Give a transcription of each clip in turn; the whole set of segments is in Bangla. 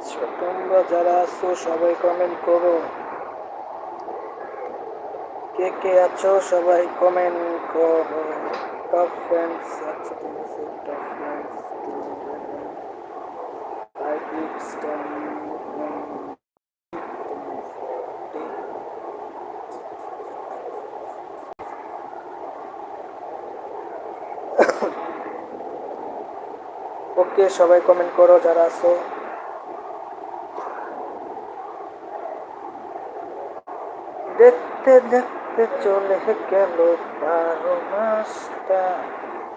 আচ্ছা তোমরা যারা আছো, সবাই কমেন্ট করো। কে কে আছো, সবাই কমেন্ট করো। টপ ফ্রেন্ডস আচ্ছা ঠিক টপ ফ্রেন্ডস ওকে সবাই কমেন্ট করো, যারা আছো। দেখতে দেখতে চলে গেল বারো মাসটা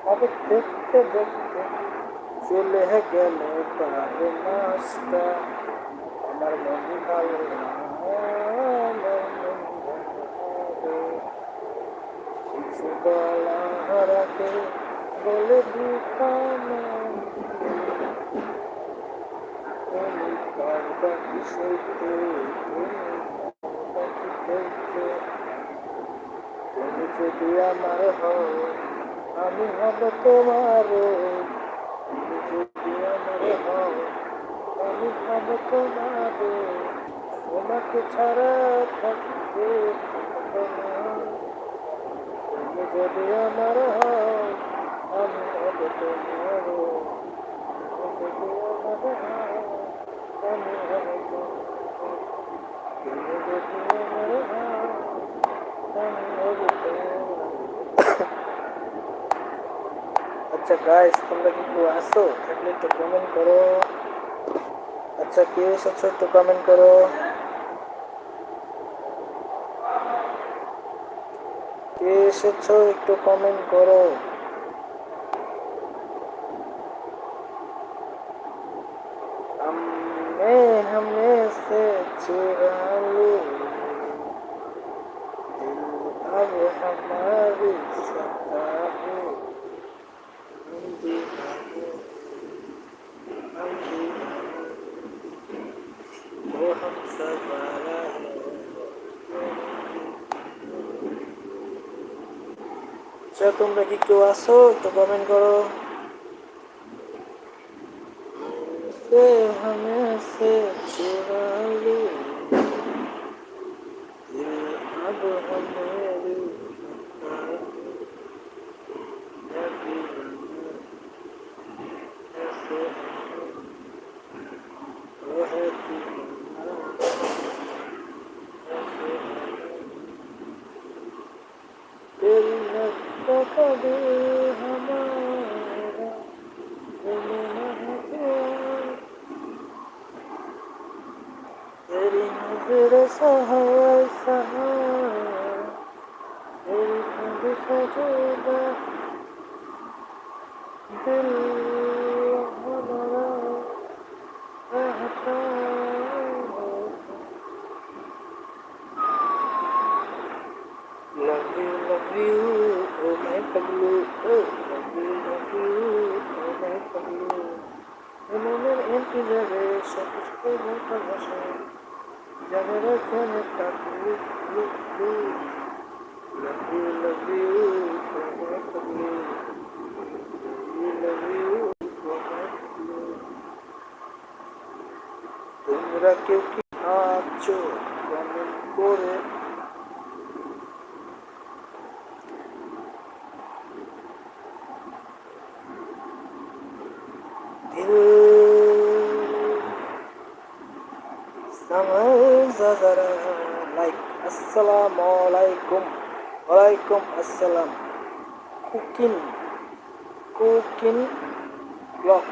আরে দেখতে দেখতে চলে গেল বারো মাসটা আমার মন ভালো। কিছু আগে বলে দিতাম। তুমি কারবা তুমি যদি আমার হও আমি হব তোমার তুমি যদি আমার হও আমি হব তোমার তোমাকে ছাড়া থাকতে তুমি যদি আমার হও আমি হব তোমার তুমি যদি আমার হও আমি হব তোমার আচ্ছা গাইস তোমরা কি কেউ আসো থাকলে একটু কমেন্ট করো। আচ্ছা কে এসেছ একটু কমেন্ট করো। কে এসেছ একটু কমেন্ট করো। কেউ আসো একটু কমেন্ট করো से हमें से चुरा ली दिल अब हमारी এমনের ইন্তজারে সবকিছু বলতে বসে লু লু লাভ লাভ তোমরা কেউ কি আছো কমেন্ট করে আসসালাম ওয়ালাইকুম আসসালাম। কুকিং কুকিং ব্লক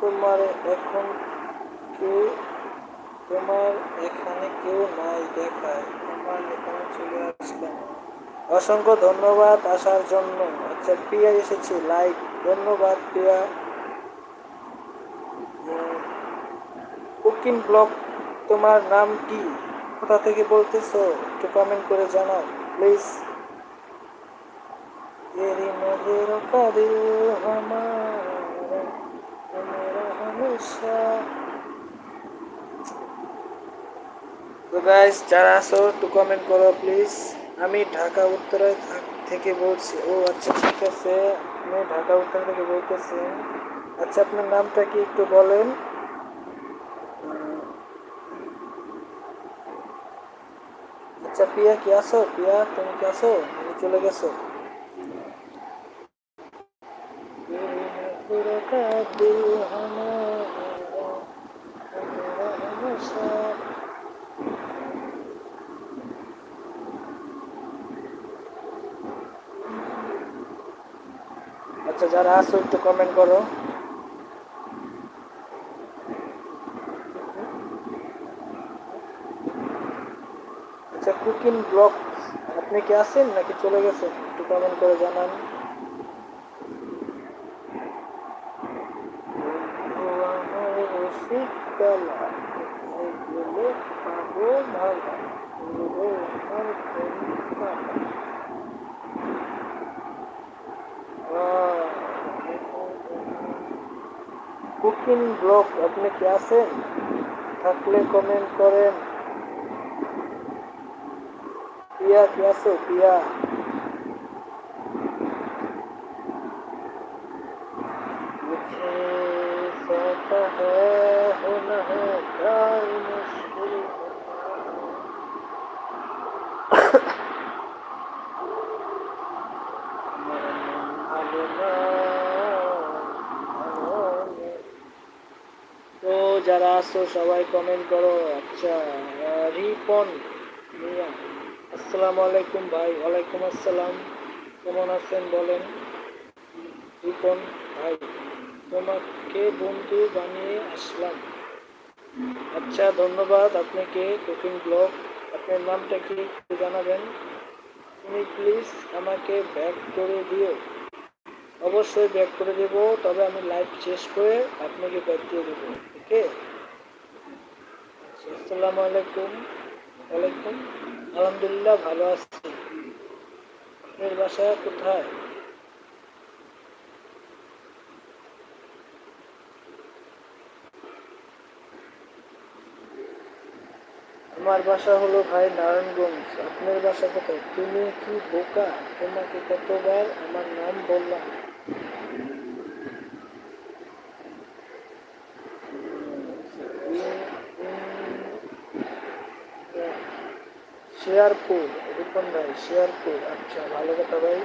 তোমার এখন কেউ, তোমার এখানে কেউ নাই দেখায়। তোমার এখানে চলে আসলাম। অসংখ্য ধন্যবাদ আসার জন্য। আচ্ছা প্রিয়া এসেছে, লাইক। ধন্যবাদ, প্রিয়া। কুকিং ব্লগ তোমার নাম কি? কোথা থেকে বলতেছো? একটু কমেন্ট করে জানাও প্লিজ তেরি নজর কা হামেশা গাইস যারা আসো একটু কমেন্ট করো প্লিজ আমি ঢাকা উত্তর থেকে বলছি। ও আচ্ছা ঠিক আছে। আমি ঢাকা উত্তর থেকে বলতেছি। আচ্ছা আপনার নামটা কি একটু বলেন? আচ্ছা পিয়া কি আছো? পিয়া তুমি কি আছো? তুমি চলে গেছো। আচ্ছা যারা আছো একটু কমেন্ট করো। কুকিং ব্লগ আপনি কি আছেন নাকি চলে গেছেন? একটু কমেন্ট করে জানান। কুকিং ব্লগ আপনি কি আছেন? থাকলে কমেন্ট করেন। পিয়া কি আছো পিয়া मुझे पता है होना है प्यार मुश्किल তো যারা আছো সবাই কমেন্ট করো আচ্ছা আহ, রিপন মিয়া আসসালামু আলাইকুম ভাই, ওয়ালাইকুম আসসালাম। কেমন আছেন বলেন? রিপন ভাই, তোমাকে বন্ধু বানিয়ে আসলাম। আচ্ছা ধন্যবাদ আপনাকে কুকিং ব্লগ। আপনার নামটা কি একটু জানাবেন? তুমি প্লিজ আমাকে ব্যাক করে দিও। অবশ্যই ব্যাক করে দেব, তবে আমি লাইভ শেষ করে আপনাকে ব্যাক দিয়ে দেবো ওকে আসসালামু আলাইকুম। ওয়ালাইকুম। আলহামদুলিল্লাহ ভালো আছি। আপনার বাসা কোথায়? আমার বাসা হলো ভাই নারায়ণগঞ্জ। আপনার বাসা কোথায়? তুমি কি বোকা? তোমাকে কতবার আমার নাম বললাম। শেয়ারপুর রিপন ভাই শেয়ারপুর আচ্ছা ভালো কথা ভাই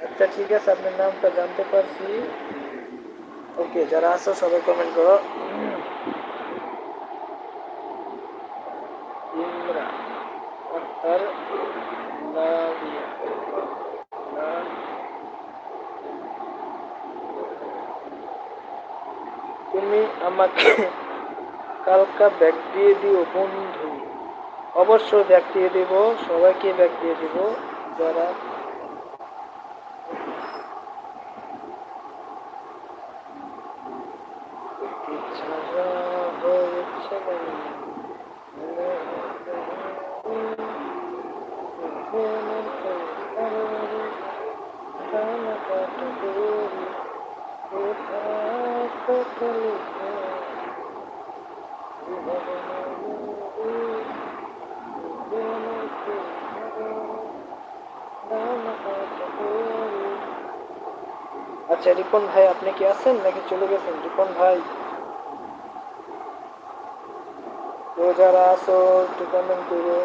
আচ্ছা ঠিক আছে আপনার নামটা জানতে পারছি ওকে যারা আছো সবাই কমেন্ট করো ইমরা আক্তার নাদিয়া না- তুমি আমাকে কালকা ব্যাগ দিয়ে দিও, বন্ধু। অবশ্যই ব্যাগ দিয়ে দিব, সবাইকে ব্যাগ দিয়ে দিব, যারা একটি ছাড়া আচ্ছা রিপন ভাই, আপনি কি আছেন? নাকি চলে গেছেন? রিপন ভাই। যারা আসো একটু কমেন্ট করো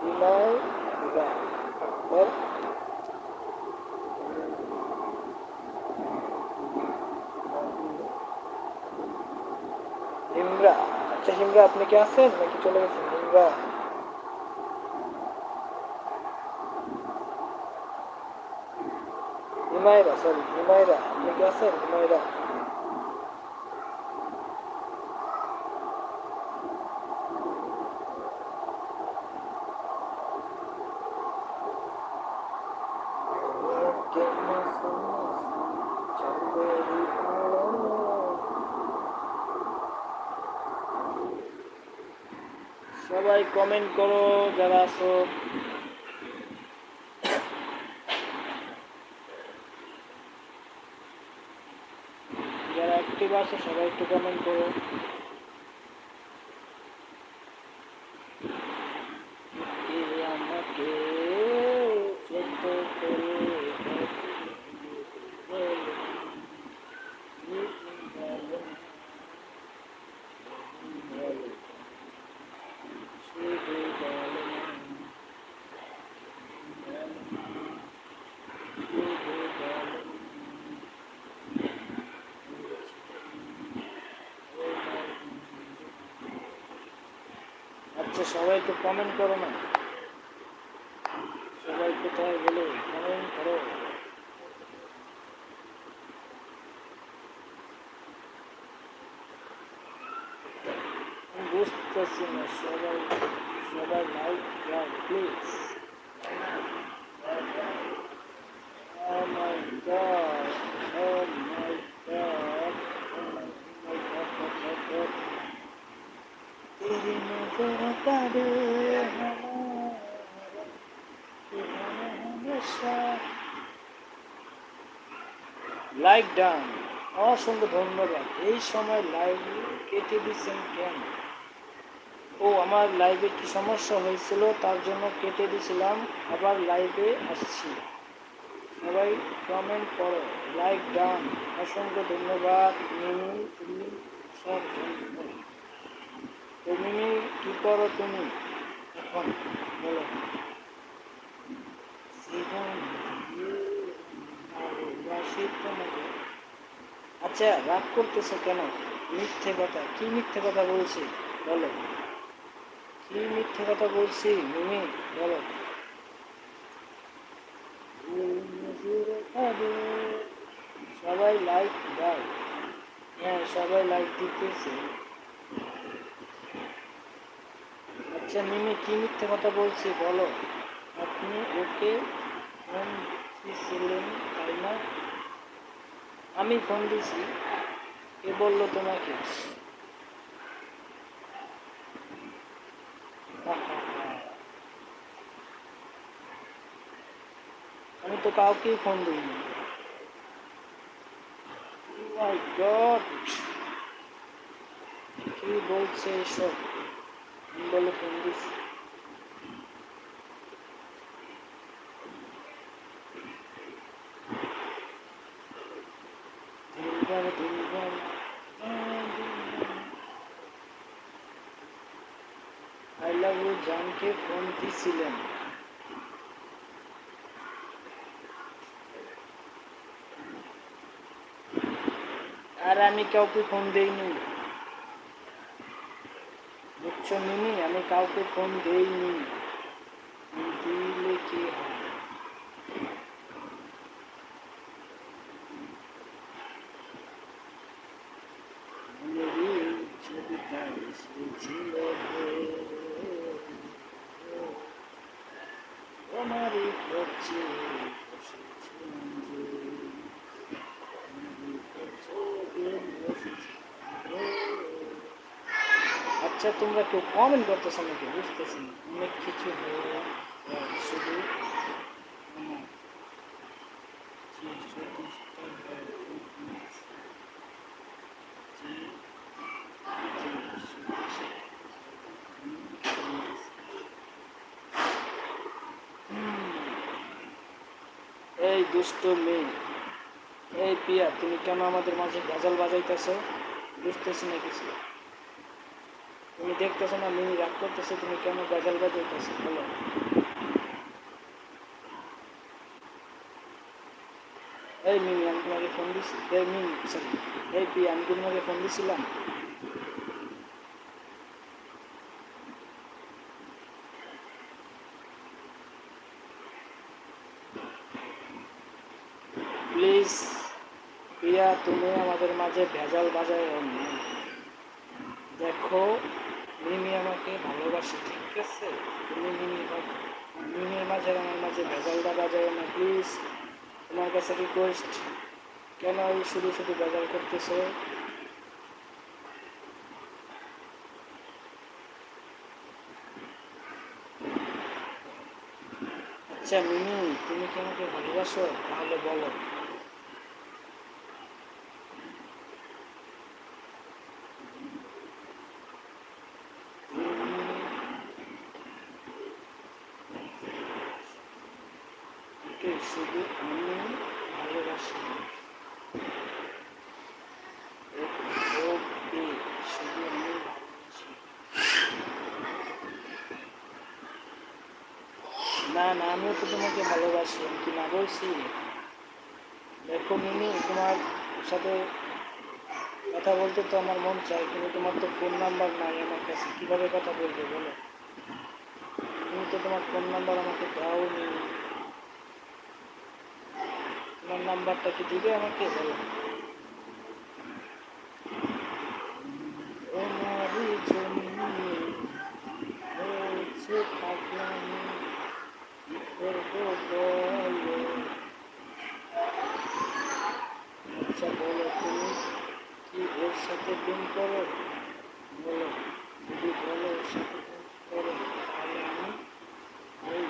বিনয় বিভা আকবর হিমরা আচ্ছা হিমরা আপনি কি আছেন নাকি চলে গেছেন হিমরা হিমায়রা সরি হিমায়রা আপনি কি আছেন হিমায়রা সবাই সবাই কমেন্ট করো যারা আছো যারা অ্যাক্টিভ আছে সবাই একটু কমেন্ট করো কে আমাকে যত করে আচ্ছা সবাই একটু কমেন্ট করো না। সবাই কোথায় গেলে? কমেন্ট করো। বুঝতে বুঝতেছি না, সবাই সবাই লাইক প্লিজ লাইক ডান অসংখ্য ধন্যবাদ এই সময় লাইভ কেটে দিচ্ছেন কেন ও আমার লাইভে কি সমস্যা হয়েছিল তার জন্য কেটে দিয়েছিলাম আবার লাইভে আসছি সবাই কমেন্ট করো লাইক ডান অসংখ্য ধন্যবাদ মিমি তুমি সব ধন্যবাদ তো মিমি কি করো তুমি? এখন বলো। আচ্ছা রাগ করতেছো কেন? মিথ্যে কথা। কি মিথ্যে কথা বলছি? বলো। কি মিথ্যে কথা বলছি, মিমি? বলো। সবাই লাইক দাও। হ্যাঁ সবাই লাইক দিতেছে। আচ্ছা মিমি, কি মিথ্যে কথা বলছি? বলো। আপনি ওকে ফোন দিয়েছিলেন তাই না? আমি ফোন দিছি। কে বলল তোমাকে? আমি তো কাউকেই ফোন দিইনি। গড কি বলছে এসব? বলে ফোন দিছি জানকে ফোন দিছিলেন আর আমি কাউকে ফোন দেইনি। বুঝছ মিনি আমি কাউকে ফোন দেইনি আচ্ছা তোমরা কেউ কমেন্ট করতেছো নাকি? বুঝতেছি না। অনেক কিছু শুধু এই দুষ্ট মেয়ে। এই পিয়া, তুমি কেন আমাদের মাঝে গাজাল বাজাইতেছো? বুঝতেছি না কিছু। তুমি দেখতেছো না মিনি রাগ করতেছে, তুমি কেন গাজাল বাজাইতেছো, বলো। এই মিমি, আমি তোমাকে ফোন দিছি। এই মিমি সরি এই পিয়া আমি তোমাকে ফোন দিছিলাম? প্লিজ প্রিয়া, তুমি আমাদের মাঝে ভেজাল বাজায় দেখো মিমি আমাকে ভালোবাসে, ঠিক আছে? তুমি মিমি মিমির মাঝে আমার মাঝে ভেজালটা বাজায় না প্লিজ তোমার কাছে রিকোয়েস্ট কেন এই শুধু শুধু বাজার করতেছো? আচ্ছা মিমি, তুমি কি আমাকে ভালোবাসো? তাহলে বলো। ভালোবাসি আমি কি না। বলছি দেখো মিমি, তোমার সাথে কথা বলতে তো আমার মন চায়, কিন্তু তোমার তো ফোন নাম্বার নাই আমার কাছে। কীভাবে কথা বলবে, বলো? তুমি তো তোমার ফোন নাম্বার আমাকে দাও নি তোমার নাম্বারটা কি দিবে আমাকে, বলো তোমারই জন্য হয়েছে পাগলামি কি করব বলো আচ্ছা বলো তুমি কি ওর সাথে প্রেম করো বলো যদি বলো ওর সাথে করো তাহলে আমি ওই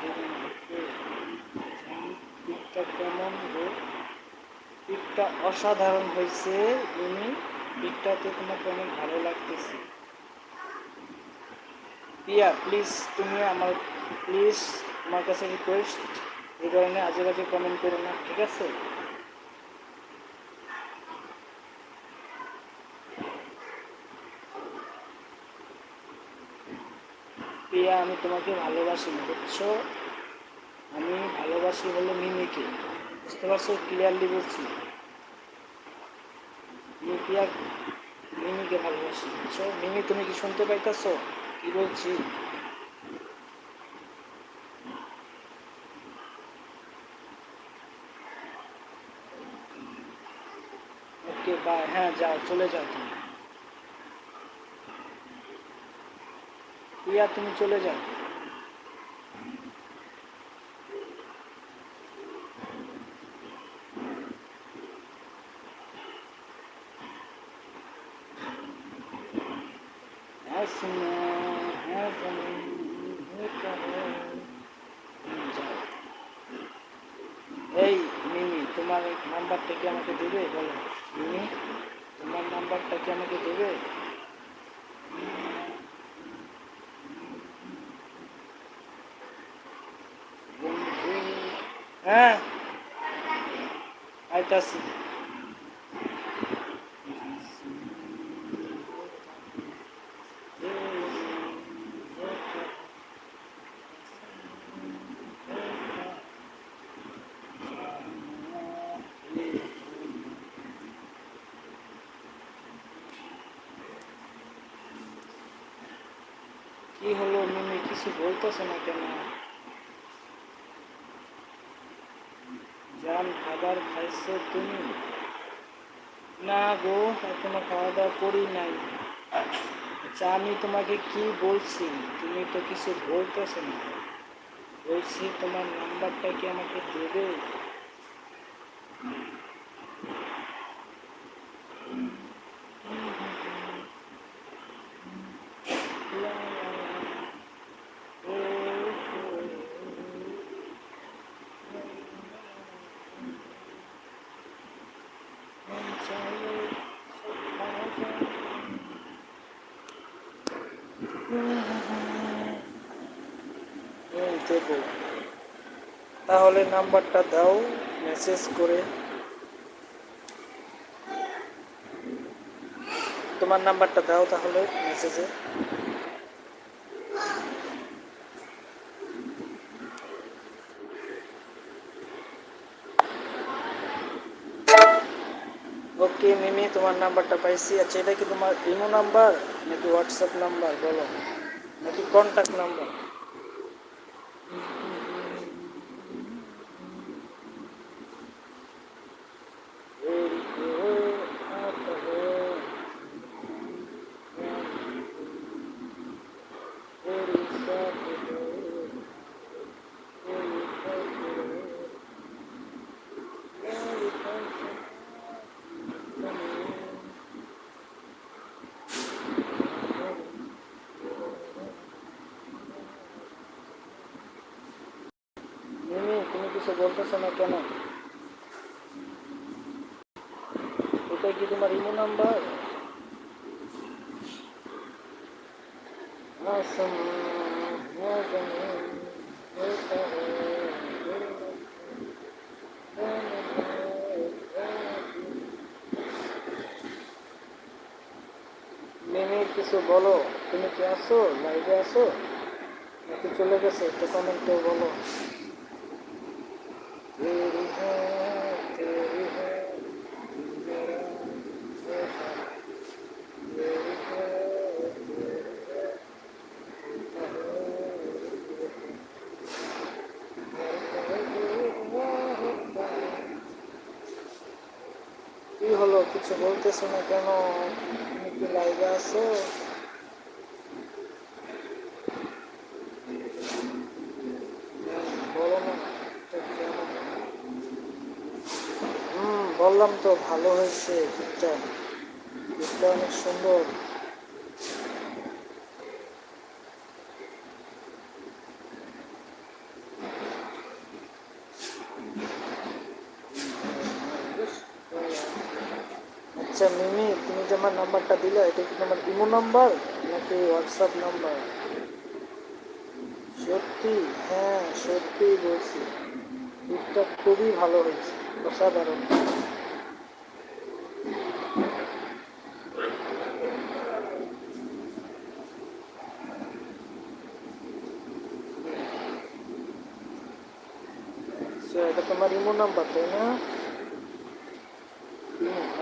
পিকটা কেমন গো পিকটা অসাধারণ হয়েছে তুমি পিকটাতে তোমাকে অনেক ভালো লাগতেছে পিয়া প্লিজ তুমি আমার প্লিজ আমার কাছে রিকোয়েস্ট এই ধরনের আজে বাজে কমেন্ট করো না, ঠিক আছে? প্রিয়া, আমি তোমাকে ভালোবাসি বুঝছ? আমি ভালোবাসি হলো মিমিকে, বুঝতে পারছ? ক্লিয়ারলি বলছি। আমি প্রিয়া মিমিকে ভালোবাসি, বুঝছ? মিমি, তুমি কি শুনতে পাইতেছো? কি বলছি ওকে বাই হ্যাঁ যাও, চলে যাও তুমি। প্রিয়া, তুমি চলে যাও। হাসনা হাসান যাও। এই, মিমি, তোমার নাম্বারটা কি আমাকে দেবে? বলো, মিমি। তোমার নাম্বারটা কি আমাকে দেবে? হ্যাঁ আইতাছি। কি হলো মিমি? কিছু বলতেছে না কেন? জান খাবার খাইছো তুমি? না গো, এখনও খাওয়া দাওয়া করি নাই। আচ্ছা আমি তোমাকে কি বলছি? তুমি তো কিছু বলতেছো না। বলছি তোমার নাম্বারটা কি আমাকে দেবে? দেবো। তাহলে নাম্বারটা দাও মেসেজ করে। তোমার নাম্বারটা দাও তাহলে মেসেজে ওকে মিমি, তোমার নাম্বারটা পাইছি। আচ্ছা এটা কি তোমার ইমো নাম্বার নাকি হোয়াটসঅ্যাপ নাম্বার? বলো। নাকি কন্ট্যাক্ট নাম্বার? বলতেছে না কেন? এটা কি তোমার ইমো নাম্বার মেমে, কিছু বলো। তুমি কি আসো লাইভে আসো নাকি চলে গেছে? একটু কমেন্টে বলো। কিছু বলতেছো না কেন তুমি কি লাইভে আছো বললাম তো ভালো হয়েছে গীতটা গীতটা অনেক সুন্দর আচ্ছা মিমি তুমি যে আমার নাম্বারটা দিলে, এটা কি তোমার ইমো নাম্বার নাকি হোয়াটসঅ্যাপ নাম্বার? সত্যি? হ্যাঁ সত্যি বলছি। গিফটটা খুবই ভালো হয়েছে, অসাধারণ। আচ্ছা এটা তোমার ইমো নাম্বার, তাই না?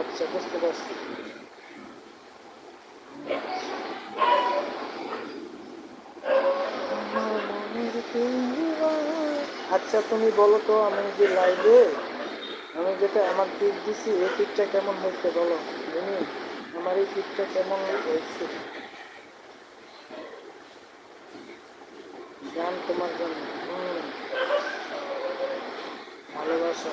আচ্ছা বুঝতে পারছি। আচ্ছা তুমি বলো তো, আমি যে লাইভে আমি যেটা আমার পিক দিছি, এই পিকটা কেমন হয়েছে বলো? তুমি আমার এই পিকটা কেমন হয়েছে? গান তোমার জন্য। ভালোবাসা।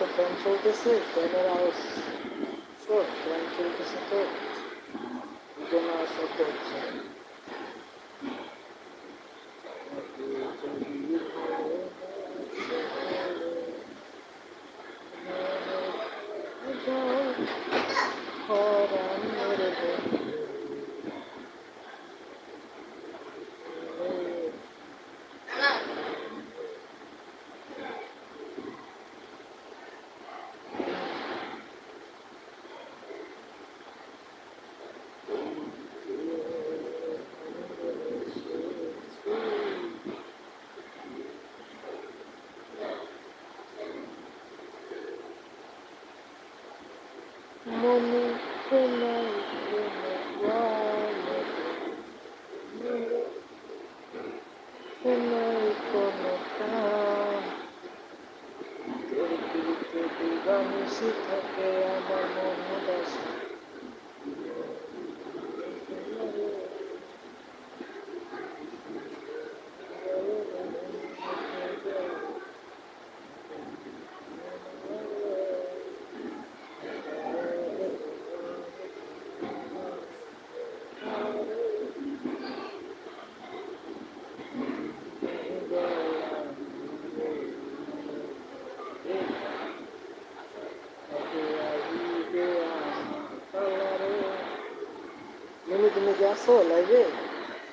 তো ফ্যান চলতেছে ফ্যানের আওয়াজ ফ্যান চলতেছে তো এই জন্য শব্দ হচ্ছে নিশি থাকে আমার মন উদাসী মিমি আসো লাইভে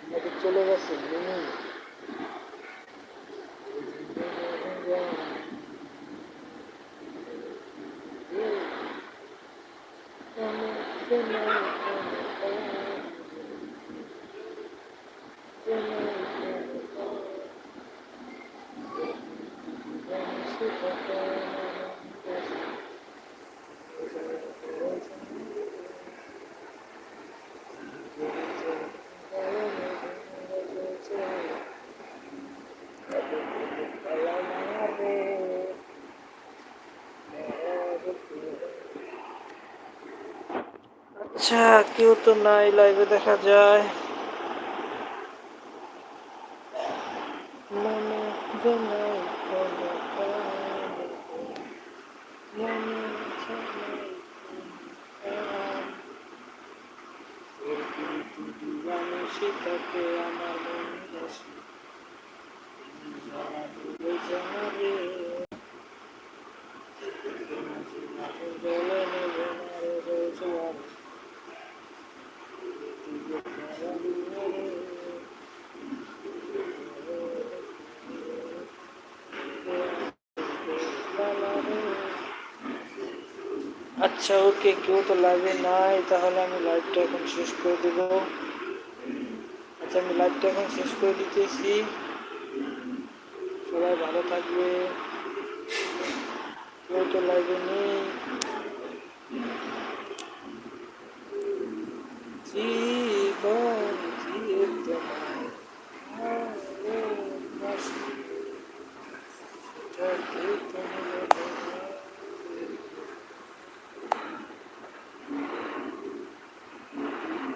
নাকি চলে গেছো মিমি আচ্ছা কেউ তো নাই লাইভে দেখা যায়। আচ্ছা ওকে, কেউ তো লাইভে নাই, তাহলে আমি লাইভটা এখন শেষ করে দেব। আচ্ছা আমি লাইভটা এখন শেষ করে দিতেছি। সবাই ভালো থাকবে। কেউ তো লাইভে নেই।